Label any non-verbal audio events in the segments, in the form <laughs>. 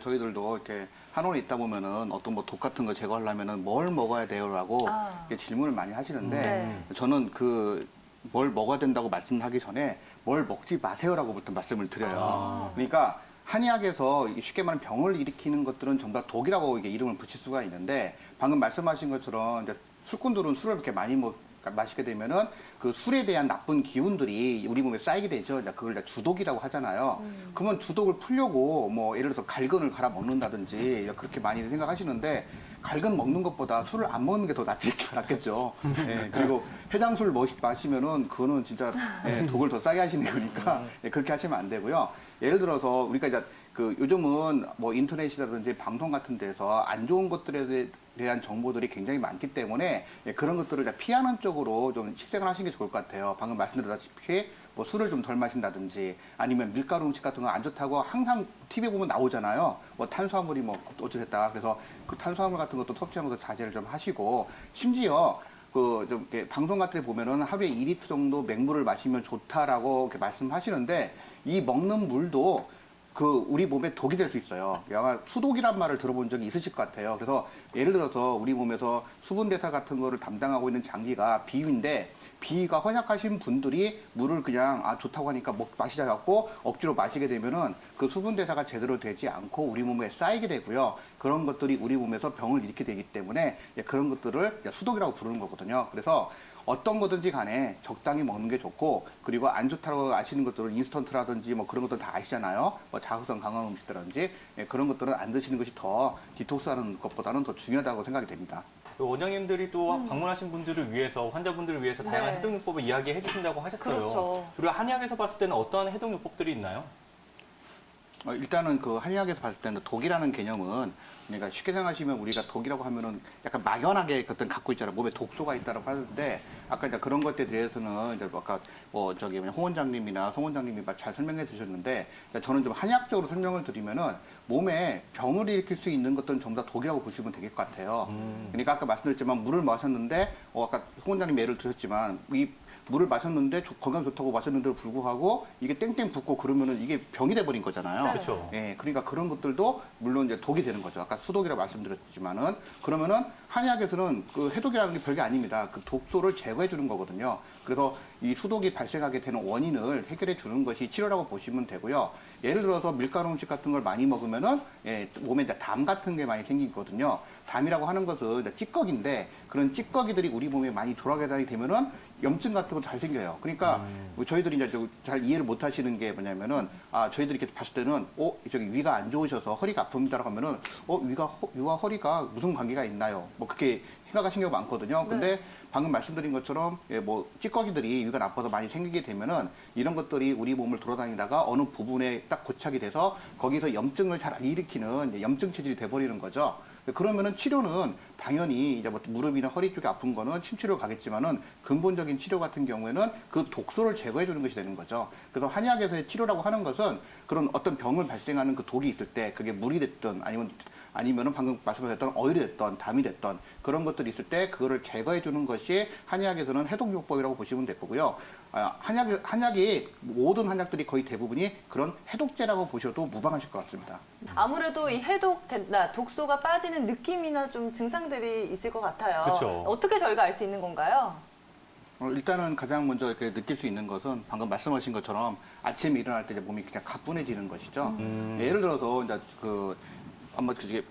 저희들도 이렇게 한원에 있다 보면은 어떤 뭐 독 같은 거 제거하려면은 뭘 먹어야 돼요라고 아. 이렇게 질문을 많이 하시는데 네. 저는 그 뭘 먹어야 된다고 말씀하기 전에 뭘 먹지 마세요라고부터 말씀을 드려요. 아. 그러니까 한의학에서 이 쉽게 말하면 병을 일으키는 것들은 전부 다 독이라고 이게 이름을 붙일 수가 있는데 방금 말씀하신 것처럼 이제 술꾼들은 술을 그렇게 많이 먹, 마시게 되면은 그 술에 대한 나쁜 기운들이 우리 몸에 쌓이게 되죠. 그걸 주독이라고 하잖아요. 그러면 주독을 풀려고 뭐 예를 들어서 갈근을 갈아 먹는다든지 그렇게 많이 생각하시는데 갈근 먹는 것보다 술을 안 먹는 게더 낫지 <laughs> 낫겠죠. 예, 그리고 해장술 마시면은 그거는 진짜 예, 독을 더 싸게 하시는 거니까 예, 그렇게 하시면 안 되고요. 예를 들어서 우리가 이제 그 요즘은 뭐 인터넷이라든지 방송 같은 데서 안 좋은 것들에 대- 대한 정보들이 굉장히 많기 때문에 예, 그런 것들을 이제 피하는 쪽으로 좀 식생을 하시는 게 좋을 것 같아요. 방금 말씀드렸다시피 뭐 술을 좀 덜 마신다든지 아니면 밀가루 음식 같은 거 안 좋다고 항상 TV 보면 나오잖아요. 뭐 탄수화물이 뭐 어쩌겠다. 그래서 그 탄수화물 같은 것도 섭취하는 것도 자제를 좀 하시고 심지어 그좀 방송 같은 데 보면은 하루에 2리터 정도 맹물을 마시면 좋다라고 이렇게 말씀하시는데 이 먹는 물도 그 우리 몸에 독이 될 수 있어요. 아마 수독이란 말을 들어본 적이 있으실 것 같아요. 그래서 예를 들어서 우리 몸에서 수분 대사 같은 거를 담당하고 있는 장기가 비위인데 비위가 허약하신 분들이 물을 그냥 아 좋다고 하니까 먹 마시자 갖고 억지로 마시게 되면은 그 수분 대사가 제대로 되지 않고 우리 몸에 쌓이게 되고요. 그런 것들이 우리 몸에서 병을 일으키게 되기 때문에 그런 것들을 수독이라고 부르는 거거든요. 그래서 어떤 거든지 간에 적당히 먹는 게 좋고 그리고 안 좋다고 아시는 것들은 인스턴트라든지 뭐 그런 것들 다 아시잖아요. 뭐 자극성 강한 음식이라든지 예, 그런 것들은 안 드시는 것이 더 디톡스하는 것보다는 더 중요하다고 생각이 됩니다. 그 원장님들이 또 방문하신 분들을 위해서 환자분들을 위해서 다양한 음. 네. 해독요법을 이야기해 주신다고 하셨어요. 그렇죠. 주로 한의학에서 봤을 때는 어떠한 해독요법들이 있나요? 어, 일단은 그 한의학에서 봤을 때는 독이라는 개념은 그러니까 쉽게 생각하시면 우리가 독이라고 하면은 약간 막연하게 어떤 갖고 있잖아요. 몸에 독소가 있다고 하는데 아까 이제 그런 것에 대해서는 이제 뭐 아까 뭐 저기 홍 원장님이나 송 원장님이 잘 설명해 주셨는데 저는 좀 한의학적으로 설명을 드리면은 몸에 병을 일으킬 수 있는 것들은 전부 다 독이라고 보시면 될것 같아요. 음. 그러니까 아까 말씀드렸지만 물을 마셨는데 어 아까 홍 원장님 예를 들었지만 이 물을 마셨는데 조- 건강 좋다고 마셨는데도 불구하고 이게 땡땡 붓고 그러면은 이게 병이 돼 버린 거잖아요. 네. 그렇죠. 예, 그러니까 그런 것들도 물론 이제 독이 되는 거죠. 아까 수독이라고 말씀드렸지만은 그러면은 한의학에서는 그 해독이라는 게 별게 아닙니다. 그 독소를 제거해 주는 거거든요. 그래서 이 수독이 발생하게 되는 원인을 해결해 주는 것이 치료라고 보시면 되고요. 예를 들어서 밀가루 음식 같은 걸 많이 먹으면은 예, 몸에 이제 담 같은 게 많이 생기거든요. 담이라고 하는 것은 이제 찌꺼기인데 그런 찌꺼기들이 우리 몸에 많이 돌아가게 되면은 염증 같은 거 잘 생겨요. 그러니까 뭐 저희들이 이제 저잘 이해를 못 하시는 게 뭐냐면은 아 저희들이 이렇게 봤을 때는 어 저기 위가 안 좋으셔서 허리가 아픕니다라고 하면은 어 위가 허, 위와 허리가 무슨 관계가 있나요? 뭐 그렇게 생각하시는 경우가 많거든요. 근데 방금 말씀드린 것처럼 예, 뭐 찌꺼기들이 위가 나빠서 많이 생기게 되면은 이런 것들이 우리 몸을 돌아다니다가 어느 부분에 딱 고착이 돼서 거기서 염증을 잘 안 일으키는 염증 체질이 돼버리는 거죠. 그러면은 치료는 당연히 이제 뭐 무릎이나 허리 쪽에 아픈 거는 침치료 가겠지만은 근본적인 치료 같은 경우에는 그 독소를 제거해 주는 것이 되는 거죠. 그래서 한의학에서의 치료라고 하는 것은 그런 어떤 병을 발생하는 그 독이 있을 때 그게 물이 됐든 아니면 아니면은 방금 말씀하셨던 어일이 됐던 담이 됐던 그런 것들이 있을 때 그거를 제거해 주는 것이 한의학에서는 해독요법이라고 보시면 될 거고요. 아, 한약 한약이 모든 한약들이 거의 대부분이 그런 해독제라고 보셔도 무방하실 것 같습니다. 아무래도 이 해독된다, 독소가 빠지는 느낌이나 좀 증상들이 있을 것 같아요. 그쵸. 어떻게 저희가 알 수 있는 건가요? 어, 일단은 가장 먼저 이렇게 느낄 수 있는 것은 방금 말씀하신 것처럼 아침에 일어날 때 이제 몸이 그냥 가뿐해지는 것이죠. 음. 예를 들어서 이제 그 아마 그게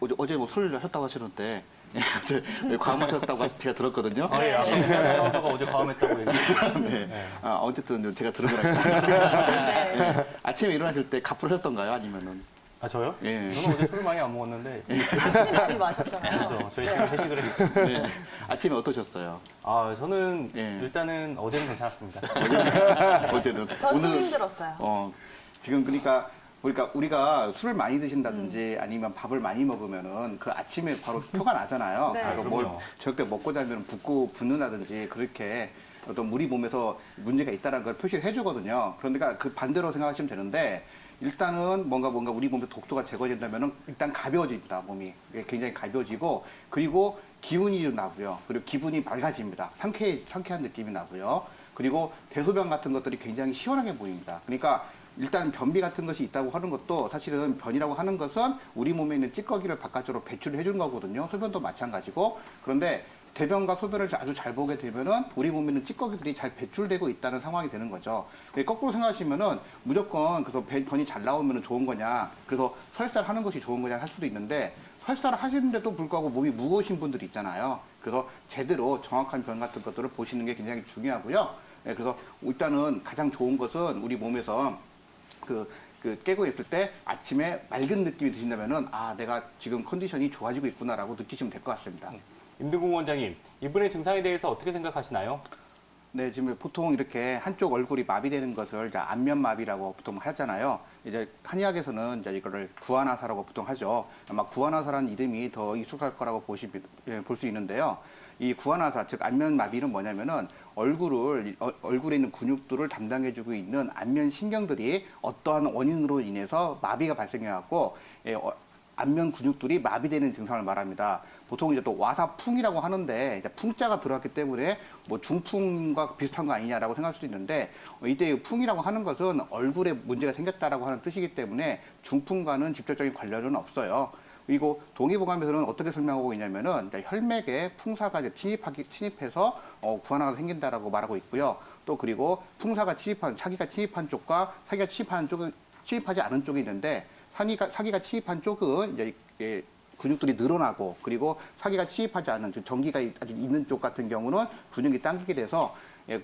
어제 어제 뭐 술 하셨다고 하시는데 예, 과음하셨다고 제가 들었거든요. 아, 예. 아까 홍 아나운서가 어제 과음했다고 얘기했어요. <laughs> 네. 아, 어쨌든 제가 들으더라고요. 네. <laughs> 예. 아침에 일어나실 때 가뿐하셨던가요? 아니면은 아, 저요? 예. 저는 어제 술을 많이 안 먹었는데. 아침 <laughs> 많이 마셨잖아요. 그렇죠. 저희 팀 회식을 했죠. 예. 아침에 어떠셨어요? 아, 저는 예. 일단은 어제는 괜찮았습니다. 어제는 전좀 힘들었어요. 어, 지금 그러니까 그러니까 우리가 술을 많이 드신다든지 아니면 밥을 많이 먹으면은 그 아침에 바로 <laughs> 표가 나잖아요. 네. 그리고 뭘 그럼요. 때 먹고 자면 붓고 붓는다든지 그렇게 어떤 우리 몸에서 문제가 있다는 걸 표시를 해주거든요. 그러니까 그 반대로 생각하시면 되는데 일단은 뭔가 뭔가 우리 몸에 독소가 제거된다면은 일단 가벼워집니다 몸이 굉장히 가벼워지고 그리고 기운이 좀 나고요. 그리고 기분이 맑아집니다. 상쾌 상쾌한 느낌이 나고요. 그리고 대소변 같은 것들이 굉장히 시원하게 보입니다. 그러니까 일단 변비 같은 것이 있다고 하는 것도 사실은 변이라고 하는 것은 우리 몸에 있는 찌꺼기를 바깥으로 배출을 해주는 거거든요. 소변도 마찬가지고 그런데 대변과 소변을 아주 잘 보게 되면은 우리 몸에 있는 찌꺼기들이 잘 배출되고 있다는 상황이 되는 거죠. 근데 거꾸로 생각하시면은 무조건 그래서 배- 변이 잘 나오면 좋은 거냐, 그래서 설사를 하는 것이 좋은 거냐 할 수도 있는데 설사를 하시는데도 불구하고 몸이 무거우신 분들이 있잖아요. 그래서 제대로 정확한 변 같은 것들을 보시는 게 굉장히 중요하고요. 예, 그래서 일단은 가장 좋은 것은 우리 몸에서 그, 그 깨고 있을 때 아침에 맑은 느낌이 드신다면은 아 내가 지금 컨디션이 좋아지고 있구나라고 느끼시면 될 것 같습니다. 임등공 원장님, 이분의 증상에 대해서 어떻게 생각하시나요? 네, 지금 보통 이렇게 한쪽 얼굴이 마비되는 것을 이제 안면마비라고 보통 하잖아요. 이제 한의학에서는 이제 이거를 구안화사라고 보통 하죠. 아마 구안화사라는 이름이 더 익숙할 거라고 보시, 예, 볼수 있는데요. 이 구안화사, 즉 안면마비는 뭐냐면은 얼굴을, 어, 얼굴에 있는 근육들을 담당해주고 있는 안면 신경들이 어떠한 원인으로 인해서 마비가 발생해갖고, 예, 어, 안면 근육들이 마비되는 증상을 말합니다. 보통 이제 또 와사풍이라고 하는데 이제 풍자가 들어갔기 때문에 뭐 중풍과 비슷한 거 아니냐라고 생각할 수도 있는데 어, 이때 이 풍이라고 하는 것은 얼굴에 문제가 생겼다라고 하는 뜻이기 때문에 중풍과는 직접적인 관련은 없어요. 그리고 동의보감에서는 어떻게 설명하고 있냐면은 혈맥에 풍사가 이제 침입하기 침입해서 어, 구안화가 생긴다라고 말하고 있고요. 또 그리고 풍사가 침입한 사기가 침입한 쪽과 사기가 침입하는 쪽은 침입하지 않은 쪽이 있는데 사기가, 사기가 침입한 쪽은 이제 이게 근육들이 늘어나고 그리고 사기가 침입하지 않은 즉 전기가 아직 있는 쪽 같은 경우는 근육이 당기게 돼서 예,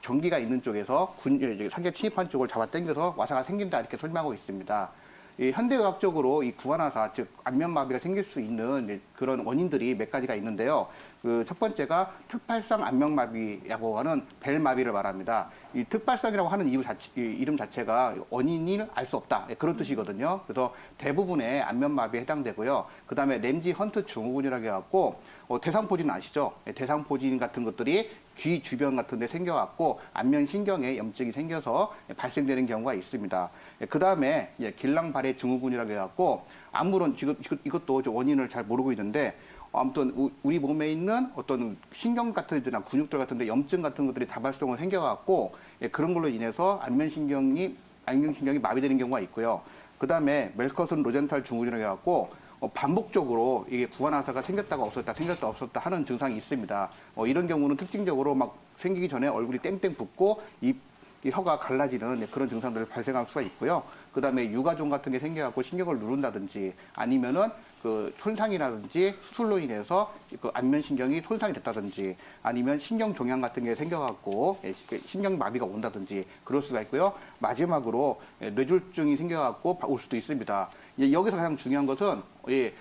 전기가 있는 쪽에서 근, 이제 사기가 침입한 쪽을 잡아당겨서 와사가 생긴다 이렇게 설명하고 있습니다. 이 현대의학적으로 이 구안화사 즉 안면마비가 생길 수 있는 그런 원인들이 몇 가지가 있는데요. 그 첫 번째가 특발성 안면마비라고 하는 벨마비를 말합니다. 이 특발성이라고 하는 이유 자체, 이 이름 자체가 원인을 알 수 없다 예, 그런 뜻이거든요. 그래서 대부분의 안면마비에 해당되고요. 그 다음에 램지 헌트 증후군이라고 해갖고 어, 대상포진 아시죠? 예, 대상포진 같은 것들이 귀 주변 같은 데 생겨갖고 안면 신경에 염증이 생겨서 예, 발생되는 경우가 있습니다. 그 다음에 길랑발해 증후군이라고 해갖고 아무런 지금 이것도 저 원인을 잘 모르고 있는데 아무튼 우- 우리 몸에 있는 어떤 신경 같은 데나 근육들 같은 데 염증 같은 것들이 다발성으로 생겨갖고 예, 그런 걸로 인해서 안면신경이 안면신경이 마비되는 경우가 있고요. 그 다음에 멜커슨 로젠탈 증후군이라고 해갖고 어, 반복적으로 이게 구안화사가 생겼다가 없었다, 생겼다 없었다 하는 증상이 있습니다. 어, 이런 경우는 특징적으로 막 생기기 전에 얼굴이 땡땡 붓고 입, 이 혀가 갈라지는 네, 그런 증상들이 발생할 수가 있고요. 그 다음에 유가종 같은 게 생겨갖고 신경을 누른다든지 아니면은 그 손상이라든지 수술로 인해서 그 안면 신경이 손상이 됐다든지 아니면 신경 종양 같은 게 생겨갖고 예, 시- 신경 마비가 온다든지 그럴 수가 있고요. 마지막으로 예, 뇌졸중이 생겨갖고 올 수도 있습니다. 예, 여기서 가장 중요한 것은 예,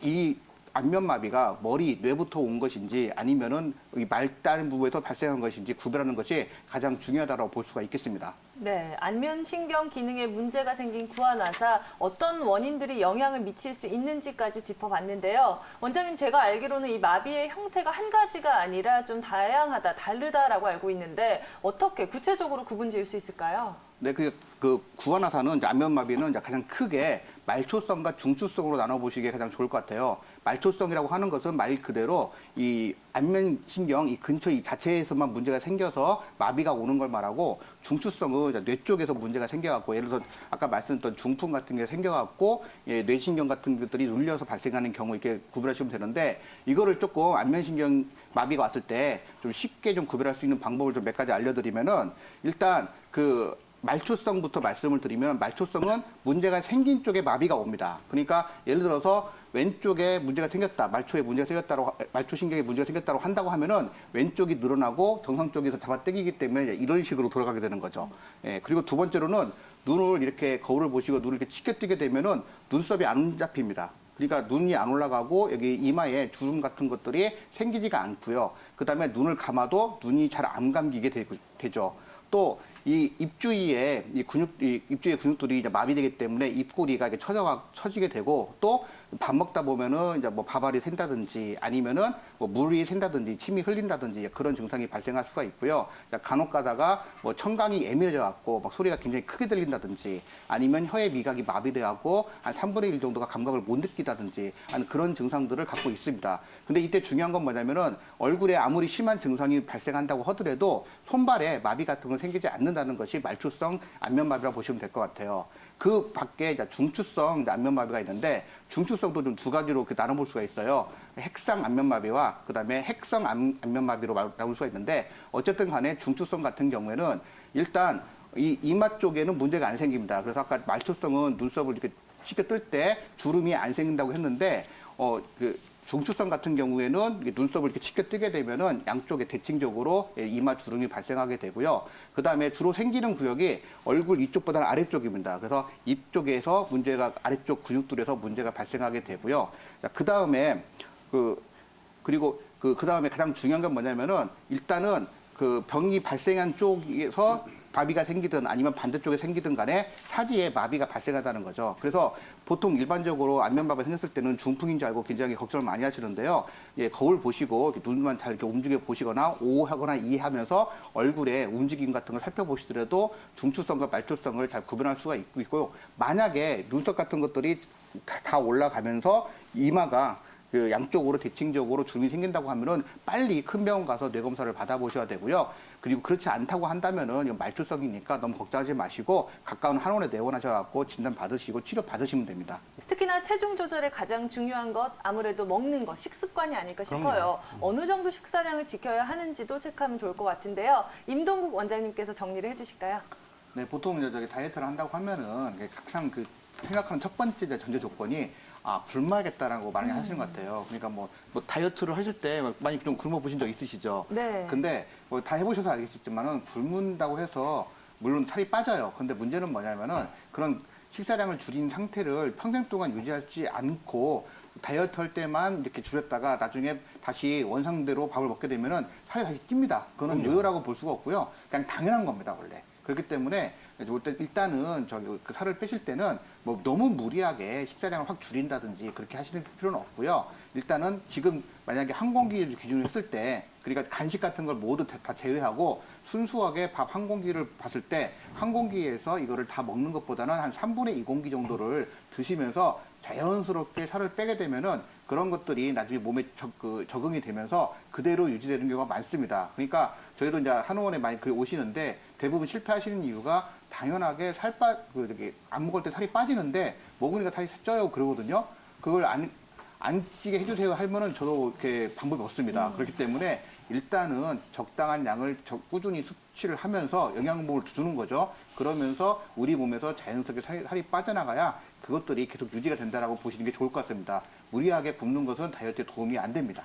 이 안면마비가 머리 뇌부터 온 것인지 아니면은 이 말다른 부부에서 발생한 것인지 구별하는 것이 가장 중요하다고 볼 수가 있겠습니다. 네, 안면 신경 기능에 문제가 생긴 구안화사 어떤 원인들이 영향을 미칠 수 있는지까지 짚어봤는데요. 원장님 제가 알기로는 이 마비의 형태가 한 가지가 아니라 좀 다양하다, 다르다라고 알고 있는데 어떻게 구체적으로 구분 지을 수 있을까요? 네, 그, 그 구안화사는 안면마비는 가장 크게 말초성과 중추성으로 나눠보시기에 가장 좋을 것 같아요. 말초성이라고 하는 것은 말 그대로 이 안면신경 이 근처 이 자체에서만 문제가 생겨서 마비가 오는 걸 말하고 중추성은 뇌 쪽에서 문제가 생겨갖고 예를 들어서 아까 말씀드렸던 중풍 같은 게 생겨갖고 예, 뇌신경 같은 것들이 눌려서 발생하는 경우 이렇게 구별하시면 되는데 이거를 조금 안면신경 마비가 왔을 때 좀 쉽게 좀 구별할 수 있는 방법을 좀 몇 가지 알려드리면은 일단 그 말초성부터 말씀을 드리면 말초성은 문제가 생긴 쪽에 마비가 옵니다. 그러니까 예를 들어서 왼쪽에 문제가 생겼다, 말초에 문제가 생겼다고 하- 말초 신경에 문제가 생겼다고 한다고 하면은 왼쪽이 늘어나고 정상 쪽에서 잡아당기기 때문에 이런 식으로 돌아가게 되는 거죠. 예, 그리고 두 번째로는 눈을 이렇게 거울을 보시고 눈을 이렇게 치켜 뜨게 되면은 눈썹이 안 잡힙니다. 그러니까 눈이 안 올라가고 여기 이마에 주름 같은 것들이 생기지가 않고요. 그다음에 눈을 감아도 눈이 잘 안 감기게 되죠. 또 이 입주위에 이 근육, 이 입주위의 근육들이 이제 마비되기 때문에 입꼬리가 이렇게 처져가, 처지게 되고 또 밥 먹다 보면은 이제 뭐 밥알이 샌다든지 아니면은 뭐 물이 샌다든지 침이 흘린다든지 그런 증상이 발생할 수가 있고요. 자, 간혹 가다가 뭐 청강이 예민해져 갖고 막 소리가 굉장히 크게 들린다든지 아니면 혀의 미각이 마비돼 갖고 한 3분의 1 정도가 감각을 못 느끼다든지 하는 그런 증상들을 갖고 있습니다. 근데 이때 중요한 건 뭐냐면은 얼굴에 아무리 심한 증상이 발생한다고 하더라도 손발에 마비 같은 건 생기지 않는다는 것이 말초성 안면마비라고 보시면 될 것 같아요. 그 밖에 중추성 안면마비가 있는데 중추성도 좀 두 가지로 나눠볼 수가 있어요. 핵상 안면마비와 그다음에 핵성 안- 안면마비로 마- 나올 수가 있는데 어쨌든 간에 중추성 같은 경우에는 일단 이 이마 쪽에는 문제가 안 생깁니다. 그래서 아까 말초성은 눈썹을 이렇게 쉽게 뜰 때 주름이 안 생긴다고 했는데 어그 중추성 같은 경우에는 눈썹을 이렇게 쉽게 뜨게 되면은 양쪽에 대칭적으로 예, 이마 주름이 발생하게 되고요. 그 다음에 주로 생기는 구역이 얼굴 이쪽보다는 아래쪽입니다. 그래서 입 쪽에서 문제가 아래쪽 근육들에서 문제가 발생하게 되고요. 그 다음에 그 그리고 그, 그 다음에 가장 중요한 건 뭐냐면은 일단은 그 병이 발생한 쪽에서 마비가 생기든 아니면 반대쪽에 생기든 간에 사지에 마비가 발생한다는 거죠. 그래서 보통 일반적으로 안면마비가 생겼을 때는 중풍인 줄 알고 굉장히 걱정을 많이 하시는데요. 예, 거울 보시고 눈만 잘 이렇게 움직여 보시거나 오하거나 이해하면서 얼굴의 움직임 같은 걸 살펴보시더라도 중추성과 말초성을 잘 구분할 수가 있고 있고요. 만약에 눈썹 같은 것들이 다- 다 올라가면서 이마가 그 양쪽으로 대칭적으로 주름이 생긴다고 하면은 빨리 큰 병원 가서 뇌 검사를 받아보셔야 되고요. 그리고 그렇지 않다고 한다면은 이건 말초성이니까 너무 걱정하지 마시고 가까운 한원에 내원하셔갖고 진단 받으시고 치료 받으시면 됩니다. 특히나 체중 조절에 가장 중요한 것 아무래도 먹는 것, 식습관이 아닐까 싶어요. 그럼요. 어느 정도 식사량을 지켜야 하는지도 체크하면 좋을 것 같은데요. 임동국 원장님께서 정리를 해주실까요? 네, 보통 이제 저기 다이어트를 한다고 하면은 이게 항상 그 생각하는 첫 번째 이제 전제 조건이 아 굶어야겠다라고 많이 하시는 것 같아요. 그러니까 뭐, 뭐 다이어트를 하실 때 많이 좀 굶어 보신 적 있으시죠? 네. 근데 뭐 다 해보셔서 알겠지만은 굶는다고 해서 물론 살이 빠져요. 근데 문제는 뭐냐면은 그런 식사량을 줄인 상태를 평생 동안 유지하지 않고 다이어트 할 때만 이렇게 줄였다가 나중에 다시 원상대로 밥을 먹게 되면은 살이 다시 찝니다. 그거는. 요요라고 볼 수가 없고요. 그냥 당연한 겁니다, 원래. 그렇기 때문에 일단- 일단은 저기 그 살을 빼실 때는 뭐 너무 무리하게 식사량을 확 줄인다든지 그렇게 하실 필요는 없고요. 일단은 지금 만약에 한 공기를 기준으로 했을 때 그러니까 간식 같은 걸 모두 다- 다 제외하고 순수하게 밥 한 공기를 봤을 때 한 공기에서 이거를 다 먹는 것보다는 한 3분의 2 공기 정도를 드시면서 자연스럽게 살을 빼게 되면은 그런 것들이 나중에 몸에 적, 그 적응이 되면서 그대로 유지되는 경우가 많습니다. 그러니까 저희도 이제 한의원에 많이 그 오시는데 대부분 실패하시는 이유가 당연하게 살 빠, 그, 저기, 안 먹을 때 살이 빠지는데 먹으니까 살이 쪄요 그러거든요. 그걸 안, 안 찌게 해주세요 하면은 저도 이렇게 방법이 없습니다. 그렇기 때문에 일단은 적당한 양을 적- 꾸준히 섭취를 하면서 영양분을 주는 거죠. 그러면서 우리 몸에서 자연스럽게 살이, 살이 빠져나가야 그것들이 계속 유지가 된다라고 보시는 게 좋을 것 같습니다. 무리하게 굶는 것은 다이어트에 도움이 안 됩니다.